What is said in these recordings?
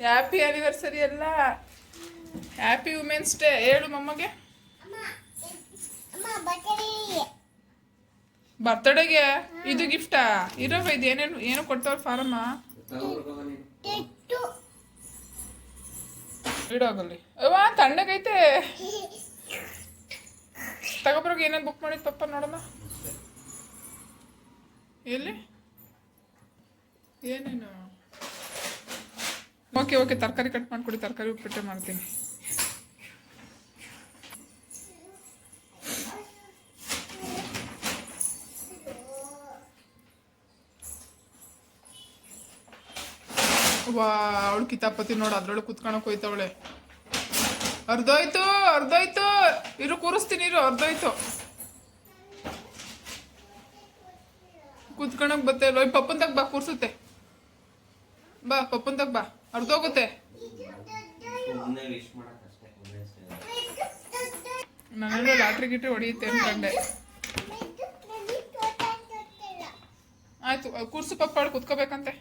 Happy anniversary ಎಲ್ಲ happy women's day ಹೇಳು ಮಮ್ಮಗೆ. ಬರ್ತಡೇಗೆ ಇದು ಗಿಫ್ಟಾ ಇರೋ ಇದು ಏನೇನು, ಏನು ಕೊಡ್ತಾವ್ರ ಫಾರಮ್ಮ? ಇಡೋಗಲ್ಲಿ ಅವ್ವಾ, ತಣ್ಣಗೈತೆ. ತಗೊಬ್ರಿಗೆ ಏನೇನು ಬುಕ್ ಮಾಡಿದ್ ಪಪ್ಪ ನೋಡಮ್ಮ. ಎಲ್ಲಿ? ಏನೇನು? ಓಕೆ ಓಕೆ, ತರಕಾರಿ ಕಟ್ ಮಾಡ್ಕೊಡಿ, ತರಕಾರಿ ಉಪ್ಪಿಟ್ಟೆ ಮಾಡ್ತೀನಿ. ವಾ ಅವಳು ಕಿತಾಪತಿ ನೋಡು, ಅದ್ರೊಳಗೆ ಕುತ್ಕೊಳಕ್ ಹೋಯ್ತವಳೆ. ಅರ್ಧೋಯ್ತು ಅರ್ಧೋಯ್ತು. ಇರು, ಕೂರಿಸ್ತೀನಿ, ಇರು, ಅರ್ಧೋಯ್ತು. ಕುತ್ಕೊಳಕ್ ಬತ್ತೆ. ಲೋಯ್ ಪಪ್ಪಂದಾಗ ಬಾ, ಕೂರ್ಸುತ್ತೆ. ಬಾ, ಪಪ್ಪನ್ ಪಪ್ಪಂದಾಗ ಬಾ. ಅರ್ಧೋಗುತ್ತೆ ನನ್ನೆಲ್ಲ ಲಾಟ್ರಿ ಗಿಟ್ರಿ ಹೊಡಿಯುತ್ತೆ ಅನ್ಕೊಂಡೆ ಆಯ್ತು ಕುರ್ಸು ಕೂರ್ಸು ಪಪ್ಪ ಕುತ್ಕೋಬೇಕಂತೆ.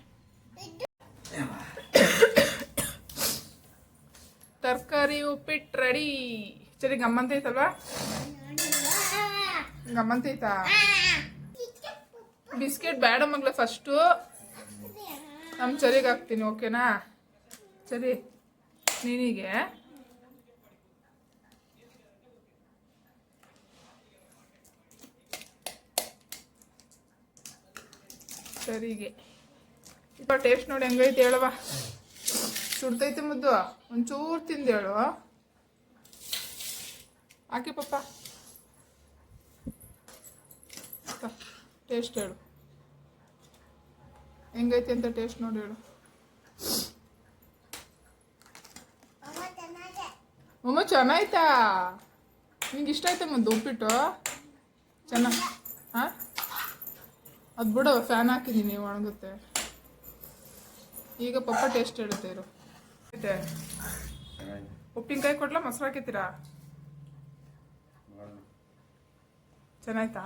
ತರಕಾರಿ ಉಪ್ಪಿಟ್ಟು ರೆಡಿ ಸರಿ ಗಮ್ಮಂತ ಐತಲ್ವಾ ಗಮ್ಮಂತ ಐತಾ ಬಿಸ್ಕೆಟ್ ಬೇಡ ಮಗ್ಲ ಫಸ್ಟು ನಮ್ಮ ಚರಿಗೆ ಹಾಕ್ತೀನಿ ಓಕೆನಾ ಸರಿ, ನಿನಗೆ ಸರಿಗೆ. ಇಪ್ಪ ಟೇಸ್ಟ್ ನೋಡಿ ಹೆಂಗೈತೆ ಹೇಳುವ ಸುಡ್ತೈತೆ ಮುದ್ದು, ಒಂಚೂರು ತಿಂದು ಹೇಳು. ಹಾಕಿ ಪಪ್ಪ. ಟೇಸ್ಟ್ ಹೇಳು. ಹೆಂಗೈತಿ ಅಂತ ಟೇಸ್ಟ್ ನೋಡಿ ಹೇಳು. ಅಮ್ಮ ಚೆನ್ನಾಯ್ತಾ ನಿಂಗೆ ಇಷ್ಟ ಆಯ್ತಾ ಮುದ್ದು ಉಪ್ಪಿಟ್ಟು? ಚೆನ್ನಾಗಿ ಹಾಂ? ಅದು ಬಿಡು ಫ್ಯಾನ್ ಹಾಕಿದ್ದೀನಿ ಒಣಗುತ್ತೆ. ಈಗ ಪಪ್ಪ ಟೇಸ್ಟ್ ಹೇಳುತ್ತೆ ಇರು. ಐತೆ ಉಪ್ಪಿನಕಾಯಿ ಕೊಡ್ಲಾ ಮೊಸರು ಹಾಕಿತ್ತೀರಾ ಚೆನ್ನಾಯ್ತಾ?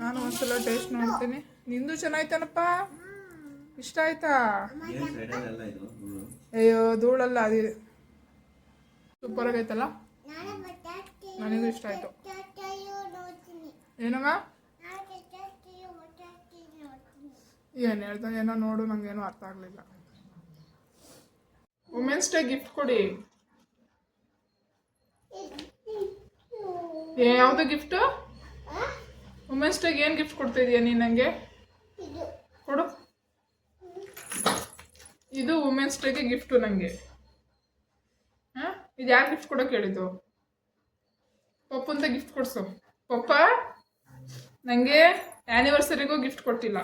ನಾನು ಒಂದ್ಸಲ ಟೇಸ್ಟ್ ನೋಡ್ತೀನಿ. ನಿಂದು ಚೆನ್ನಾಯ್ತಾನಪ್ಪ? ಇಷ್ಟ ಆಯ್ತಾ? ಅಯ್ಯೋ ಧೂಳಲ್ಲ ಅದು ಸೂಪರ್ ಆಗೈತಲ್ಲ ನನಗೂ ಇಷ್ಟ ಆಯ್ತು. ಏನಮ್ಮ ಏನು ಹೇಳ್ದ? ಏನೋ ನೋಡು ನಂಗೇನು ಅರ್ಥ ಆಗಲಿಲ್ಲ. ವುಮೆನ್ಸ್ ಡೇ ಗಿಫ್ಟ್ ಕೊಡಿ. ಏ ಯಾವುದು ಗಿಫ್ಟು ವುಮೆನ್ಸ್ ಡೇಗೆ ಏನು ಗಿಫ್ಟ್ ಕೊಡ್ತಾ ಇದೀಯ ನೀನು ನನಗೆ ಕೊಡು. ಇದು ವುಮೆನ್ಸ್ ಡೇಗೆ ಗಿಫ್ಟು ನನಗೆ ಇದು ಯಾರು ಗಿಫ್ಟ್ ಕೊಡೋಕೆ ಹೇಳಿದ್ದು? ಪಪ್ಪಂತ ಗಿಫ್ಟ್ ಕೊಡಿಸು. ಪಪ್ಪ ನನಗೆ ಆ್ಯನಿವರ್ಸರಿಗೂ ಗಿಫ್ಟ್ ಕೊಟ್ಟಿಲ್ಲ.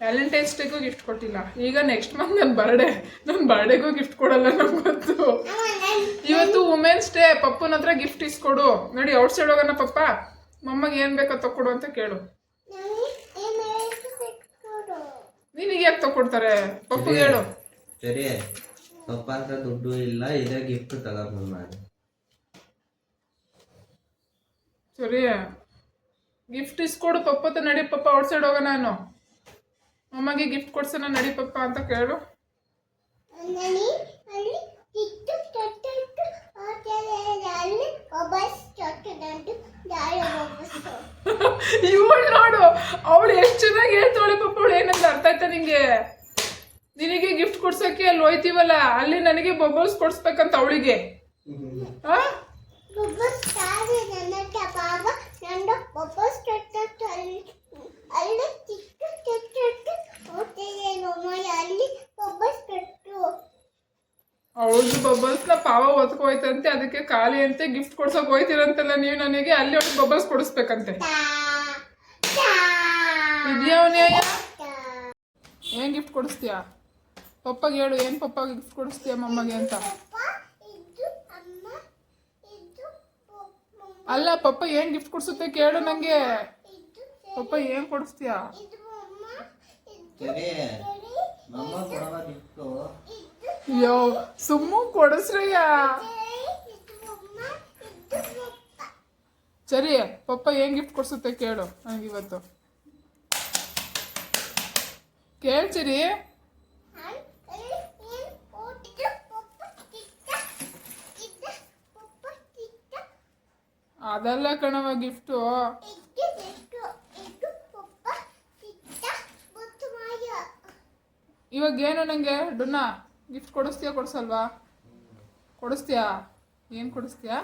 ವ್ಯಾಲೆಂಟೈನ್ಸ್ ಡೇಗೂ ಗಿಫ್ಟ್ ಕೊಟ್ಟಿಲ್ಲ. ಈಗ ನೆಕ್ಸ್ಟ್ ಮಂತ್ ನನ್ನ ಬರ್ಡೇ ನನ್ನ ಬರ್ಡೇಗೂ ಗಿಫ್ಟ್ ಕೊಡಲ್ಲ ನಮ್ಗೊತ್ತು ಗೊತ್ತು. ಇವತ್ತು ವುಮೆನ್ಸ್ ಡೇ ಪಪ್ಪನ ಹತ್ರ ಗಿಫ್ಟ್ ಇಸ್ಕೊಡು. ನೋಡಿ ಔಟ್ ಸೈಡ್ ಹೋಗೋಣ ಪಪ್ಪ. ಮಮ್ಮಗೆ ಏನು ಬೇಕೋ ತಕ್ಕೊಡು ಅಂತ ಕೇಳು. ನಿನಗೆ ಯಾಕೆ ತಕ್ಕೊಡ್ತಾರೆ? ಪಪ್ಪಗೆ ಹೇಳು. ಸರಿ. ಪಪ್ಪ ಅಂತ ದುಡ್ಡು ಇಲ್ಲ ಇದೇ ಗಿಫ್ಟ್ ತಗೊಂಡ್ ಮಾಡಿ. ಸರಿ. ಗಿಫ್ಟ್ ಇಸ್ಕೊಡು ಪಪ್ಪ ತ ನಡಿ ಪಪ್ಪ ಔಟ್ ಸೈಡ್ ಹೋಗ ನಾನು. ಅಮ್ಮಗೆ ಗಿಫ್ಟ್ ಕೊಡ್ಸೋಣ ನಡಿ ಪಪ್ಪ ಅಂತ ಕೇಳು. ಇವಳು ನೋಡು ಅವಳು ಎಷ್ಟು ಚೆನ್ನಾಗಿ ಹೇಳ್ತಾಳೆ ಪಪ್ಪ ಅವಳು ಏನಂತ ಅರ್ಥ ಆಯ್ತಾ ನಿಂಗೆ? ನಿನಗೆ ಗಿಫ್ಟ್ ಕೊಡ್ಸಕ್ಕೆ ಅಲ್ಲಿ ಹೋಯ್ತೀವಲ್ಲ ಅಲ್ಲಿ ನನಗೆ ಬಬಲ್ಸ್ ಕೊಡ್ಸ್ಬೇಕಂತ ಅವಳಿಗೆ. ಅವಳದು ಬಬಲ್ಸ್ನ ಪಾವ ಹೊತ್ಕೋಯ್ತಂತೆ ಅದಕ್ಕೆ ಖಾಲಿ ಅಂತೆ ಗಿಫ್ಟ್ ಕೊಡ್ಸಕ್ ಹೋಯ್ತಿರಂತಲ್ಲ ನೀವು ನನಗೆ ಅಲ್ಲಿ ಅವಳಿಗೆ ಬಬಲ್ಸ್ ಕೊಡಿಸ್ಬೇಕಂತೆ. ಇದೆಯಾ ಏನ್ ಗಿಫ್ಟ್ ಕೊಡಿಸ್ತೀಯಾ? ಪಪ್ಪಗೆ ಹೇಳು ಏನು ಪಪ್ಪ ಗಿಫ್ಟ್ ಕೊಡಿಸ್ತೀಯ ಮಮ್ಮಗೆ ಅಂತ? ಅಲ್ಲ ಪಪ್ಪ ಏನು ಗಿಫ್ಟ್ ಕೊಡ್ಸುತ್ತೆ ಕೇಳು ನನಗೆ ಪಪ್ಪ ಏನು ಕೊಡಿಸ್ತೀಯ? ಅಯ್ಯೋ ಸುಮ್ಮ ಕೊಡಿಸ್ರಯ್ಯ ಸರಿ ಪಪ್ಪ ಏನ್ ಗಿಫ್ಟ್ ಕೊಡ್ಸುತ್ತೆ ಕೇಳು ನನಗೆ ಇವತ್ತು ಕೇಳ್ಸಿರಿ ಅಲ್ಲಿ ಅದಲ್ಲ ಕಣವ ಗಿಫ್ಟು ಇವಾಗ ಏನು ನನಗೆ ಡುನ್ನ ಗಿಫ್ಟ್ ಕೊಡಿಸ್ತೀಯಾ ಕೊಡ್ಸಲ್ವಾ? ಕೊಡಿಸ್ತೀಯಾ? ಏನು ಕೊಡಿಸ್ತೀಯಾ?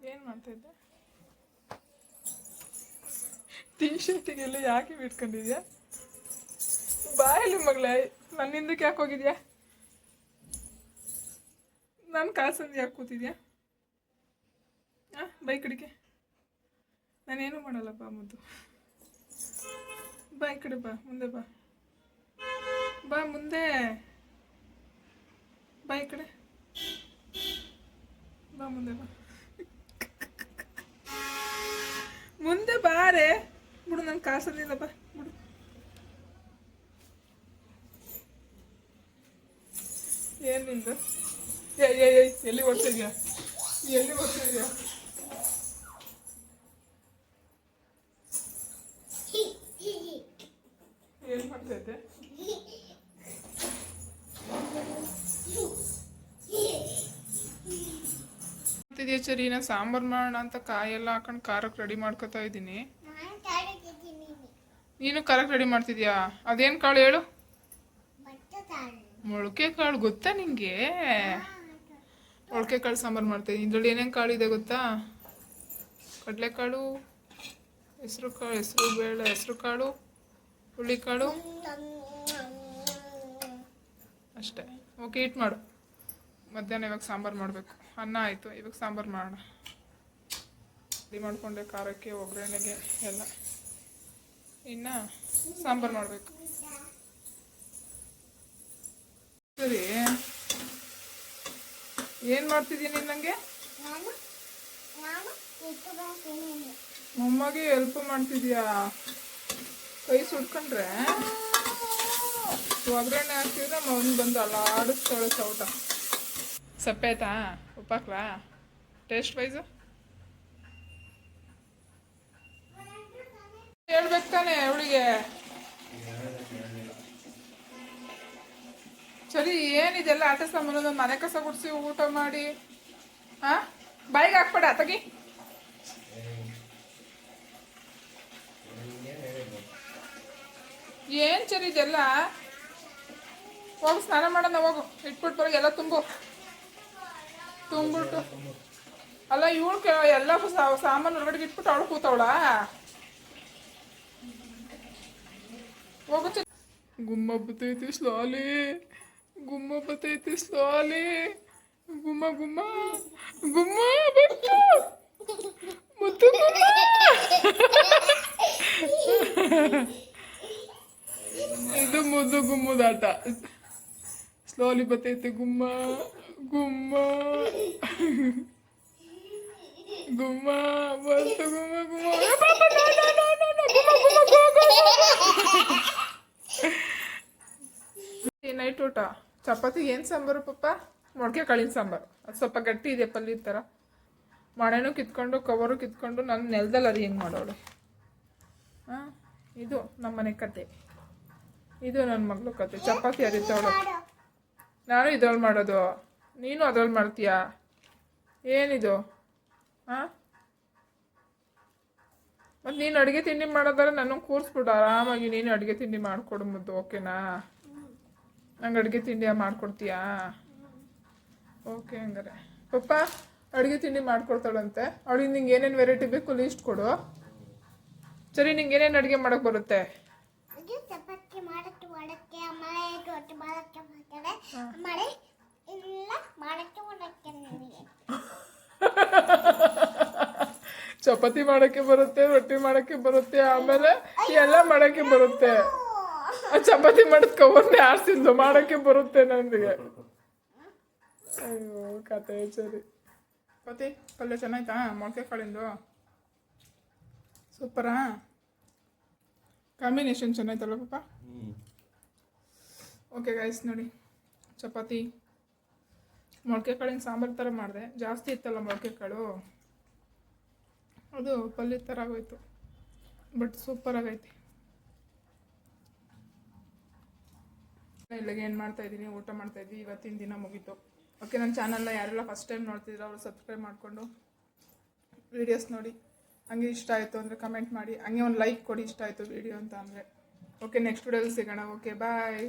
ಏನು ಮಾಡ್ತಾ ಇದ್ದೆ ಟೀ ಶರ್ಟಿಗೆಲ್ಲ ಯಾಕೆ ಬಿಟ್ಕೊಂಡಿದ್ಯಾ? ಬಾಯಲ್ಲಿ ಮಗಳೇ ನನ್ನ ಹಿಂದಕ್ಕೆ ಯಾಕೆ ಹೋಗಿದ್ಯಾ? ನನ್ನ ಕಾಸಂದು ಯಾಕೆ ಕೂತಿದ್ಯಾ? ಹಾಂ ಬೈ ಕಡೆಗೆ. ನಾನೇನು ಮಾಡಲ್ಲಪ್ಪ ಮುದ್ದು? ಬಾ ಕಡೆ ಬಾ, ಮುಂದೆ ಬಾ. ಬಾ ಮುಂದೆ. ಬಾ ಈ ಕಡೆ. ಬಾ ಮುಂದೆ ಬಾ. ಮುಂದೆ ಬಾರೆ. ಬಿಡು ಕಾಸಂದಿಲ್ಲ ಬಾ, ಬಿಡು. ಏನು ನಿಂದು? ಏ ಎಲ್ಲಿ ಓಡ್ತಿದ್ಯಾ ಎಲ್ಲಿ ಓಡ್ತಿದ್ಯಾ ಏನ್ ಮಾಡ್ತಾ ಇದ್ದೆ? ಮಾಡ್ತಿದ್ಯಾ ಸರಿ ನಾ ಸಾಂಬಾರ್ ಮಾಡೋಣ ಅಂತ ಕಾಯೆಲ್ಲ ಹಾಕೊಂಡು ಖಾರಕ್ಕೆ ರೆಡಿ ಮಾಡ್ಕೊತಾ ಇದ್ದೀನಿ. ನೀನು ಕರೆಕ್ಟ್ ರೆಡಿ ಮಾಡ್ತಿದ್ಯಾ? ಅದೇನು ಕಾಳು ಹೇಳು? ಮೊಳಕೆ ಕಾಳು. ಗೊತ್ತಾ ನಿಂಗೆ? ಮೊಳಕೆ ಕಾಳು ಸಾಂಬಾರು ಮಾಡ್ತೀನಿ ಇದರಲ್ಲಿ ಏನೇನು ಕಾಳು ಇದೆ ಗೊತ್ತಾ? ಕಡಲೆಕಾಳು ಹೆಸರು ಕಾಳು ಹೆಸರು ಬೇಳೆ ಹೆಸರು ಕಾಳು ಹುಳ್ಳಿಕಾಳು ಅಷ್ಟೇ. ಓಕೆ ಇಟ್ ಮಾಡು. ಮಧ್ಯಾಹ್ನ ಇವಾಗ ಸಾಂಬಾರು ಮಾಡಬೇಕು. ಅನ್ನ ಆಯಿತು. ಇವಾಗ ಸಾಂಬಾರು ಮಾಡೋಣ. ರೆಡಿ ಮಾಡಿಕೊಂಡೆ ಖಾರಕ್ಕೆ ಒಗ್ಗರಣೆಗೆ ಎಲ್ಲ. ಇನ್ನು ಸಾಂಬಾರು ಮಾಡಬೇಕು. ಸರಿ. ಏನು ಮಾಡ್ತಿದ್ದೀನಿ ನನಗೆ ಮೊಮ್ಮಗೆ ಹೆಲ್ಪ್ ಮಾಡ್ತಿದ್ಯಾ? ಕೈ ಸುಟ್ಕೊಂಡ್ರೆ? ಒಗ್ಗರಣೆ ಹಾಕಿದ್ರೆ ಮೌನ್ ಬಂದು ಅಲ್ಲಾಡಿಸ್ತಾಳೆ ಸೌಟ. ಸಪ್ಪೆ ಆಯ್ತಾ? ಉಪ್ಪಾಕ್ಲಾ ಟೇಸ್ಟ್ ವೈಸು ಹೇಳ್ಬೇಕು ತಾನೆ ಅವಳಿಗೆ? ಸರಿ ಏನಿದೆಲ್ಲ? ಆಟ ಸಾಮಾನು ಮನೆ ಕಸ ಗುಡಿಸಿ ಊಟ ಮಾಡಿ. ಹಾ ಬಾಯಿಗೆ ಹಾಕ್ಬೇಡ, ತಗಿ. ಏನ್ ಸರಿ ಇದೆಲ್ಲ? ಹೋಗು, ಸ್ನಾನ ಮಾಡೋಣ, ಹೋಗು. ಇಟ್ಬಿಟ್ಟು ಬರೋ, ಎಲ್ಲ ತುಂಬು ತುಂಬಿಟ್ಟು ಅಲ್ಲ, ಇವಳು ಎಲ್ಲ ಸಾಮಾನು ಹೊರಗಡೆ ಇಟ್ಬಿಟ್ಟು ಅವಳು ಕೂತವಳ? ಹೋಗು ಚಿ- ಗುಮ್ಮ ಬತ್ತೈತಿ ಸ್ಲಾಲಿ ಗುಮ್ಮ ಬತ್ತೈತಿ ಸ್ಲಾಲಿ ಗುಮ್ಮ ಗುಮ್ಮ ಗುಮ್ಮ ಬಂತು ಮುತ್ತು ಗುಮ್ಮ ಇದು ಮುದ್ದು ಗುಮ್ಮದಾಟ ಸ್ಲೋಲಿ ಬತ್ತೈತೆ ಗುಮ್ಮ ಗುಮ್ಮ ಗುಮ್ಮ ಬಂತು ಗುಮ್ಮ ಗುಮ್ಮ. ನೈಟ್ ಊಟ? ಚಪಾತಿ ಏನು ಸಾಂಬಾರು ಪಪ್ಪ? ಮೊಳಕೆ ಕಾಳಿನ ಸಾಂಬಾರು. ಅದು ಸ್ವಲ್ಪ ಗಟ್ಟಿ ಇದೆ ಪಲ್ಯದ ಥರ ಮಣೆನೂ ಕಿತ್ಕೊಂಡು ಕವರು ಕಿತ್ಕೊಂಡು ನಾನು ನೆಲದಲ್ಲಿ ಅದು ಹೆಂಗೆ ಮಾಡೋಳು? ಹಾಂ ಇದು ನಮ್ಮನೆ ಕತೆ. ಇದು ನನ್ನ ಮಗಳು ಕತೆ. ಚಪಾತಿ ಅರಿತವಳು ನಾನು ಇದ್ರಲ್ಲಿ ಮಾಡೋದು. ನೀನು ಅದ್ರಲ್ಲಿ ಮಾಡ್ತೀಯಾ? ಏನಿದು? ಹಾಂ? ಮತ್ತು ನೀನು ಅಡುಗೆ ತಿಂಡಿ ಮಾಡೋದಾದ್ರೆ ನನಗೆ ಕೂರಿಸ್ಬಿಡು ಆರಾಮಾಗಿ ನೀನು ಅಡುಗೆ ತಿಂಡಿ ಮಾಡಿಕೊಡು ಮುದ್ದು ಓಕೆನಾ? ನಂಗೆ ಅಡುಗೆ ತಿಂಡಿ ಮಾಡ್ಕೊಡ್ತೀಯಾ? ಓಕೆ ಹಂಗಾರೆ. ಪಪ್ಪ ಅಡುಗೆ ತಿಂಡಿ ಮಾಡ್ಕೊಡ್ತಾಳಂತೆ. ಅವಳಿಗೆ ನಿಂಗೆ ಏನೇನು ವೆರೈಟಿ ಬೇಕು ಲೀಸ್ಟ್ ಕೊಡು. ಸರಿ ನಿಂಗೆ ಏನೇನು ಅಡುಗೆ ಮಾಡೋಕೆ ಬರುತ್ತೆ? ಚಪಾತಿ ಮಾಡಕ್ಕೆ ಮಾಡಕ್ಕೆ ಆಮೇಲೆ ರೊಟ್ಟಿ ಮಾಡಕ್ಕೆ ಮಾಡ್ತಾರೆ ಆಮೇಲೆ ಇಲ್ಲ ಮಾಡಕ್ಕೆ ಮಾಡಕ್ಕೆ ನನಗೆ ಚಪಾತಿ ಮಾಡಕ್ಕೆ ಬರುತ್ತೆ, ರೊಟ್ಟಿ ಮಾಡಕ್ಕೆ ಬರುತ್ತೆ, ಆಮೇಲೆ ಎಲ್ಲ ಮಾಡಕ್ಕೆ ಬರುತ್ತೆ. ಚಪಾತಿ ಮಾಡಿದ ಕವರ್ನೇ ಆರಿಸಿದ್ಲು ಮಾಡಕ್ಕೆ ಬರುತ್ತೆ ನನಗೆ ಅಯ್ಯೋ, ಕತೆ ಸರಿ. ಪತಿ, ಪಲ್ಯ ಚೆನ್ನಾಯ್ತಾ? ಮೊಳಕೆ ಕಾಳಿಂದು? ಸೂಪರಾ? ಕಾಂಬಿನೇಷನ್ ಚೆನ್ನಾಯ್ತಲ್ಲ ಪಾಪ? ಓಕೆ ಗೈಸ್ ನೋಡಿ. ಚಪಾತಿ. ಮೊಳಕೆ ಕಾಳಿನ ಸಾಂಬಾರು ಥರ ಮಾಡಿದೆ. ಜಾಸ್ತಿ ಇತ್ತಲ್ಲ ಮೊಳಕೆ ಕಾಳು? ಅದು ಪಲ್ಯ ಥರ ಆಗೋಯ್ತು. ಬಟ್ ಸೂಪರ್ ಆಗೈತೆ. ಇಲ್ಲಿಗೆ ಏನು ಮಾಡ್ತಾ ಇದ್ದೀನಿ? ಊಟ ಮಾಡ್ತಾ ಇದ್ದೀನಿ ಇವತ್ತಿನ ದಿನ ಮುಗೀತು. ಓಕೆ ನನ್ನ ಚಾನಲ್ನ ಯಾರೆಲ್ಲ ಫಸ್ಟ್ ಟೈಮ್ ನೋಡ್ತಿದ್ರು ಅವರು ಸಬ್ಸ್ಕ್ರೈಬ್ ಮಾಡಿಕೊಂಡು ವೀಡಿಯೋಸ್ ನೋಡಿ. ಹಂಗೆ ಇಷ್ಟ ಆಯಿತು ಅಂದರೆ ಕಮೆಂಟ್ ಮಾಡಿ. ಹಂಗೆ ಒಂದು ಲೈಕ್ ಕೊಡಿ. ಇಷ್ಟ ಆಯಿತು ವೀಡಿಯೋ ಅಂತ ಅಂದರೆ. ಓಕೆ ನೆಕ್ಸ್ಟ್ ವಿಡಿಯೋದಲ್ಲಿ ಸಿಗೋಣ. Okay bye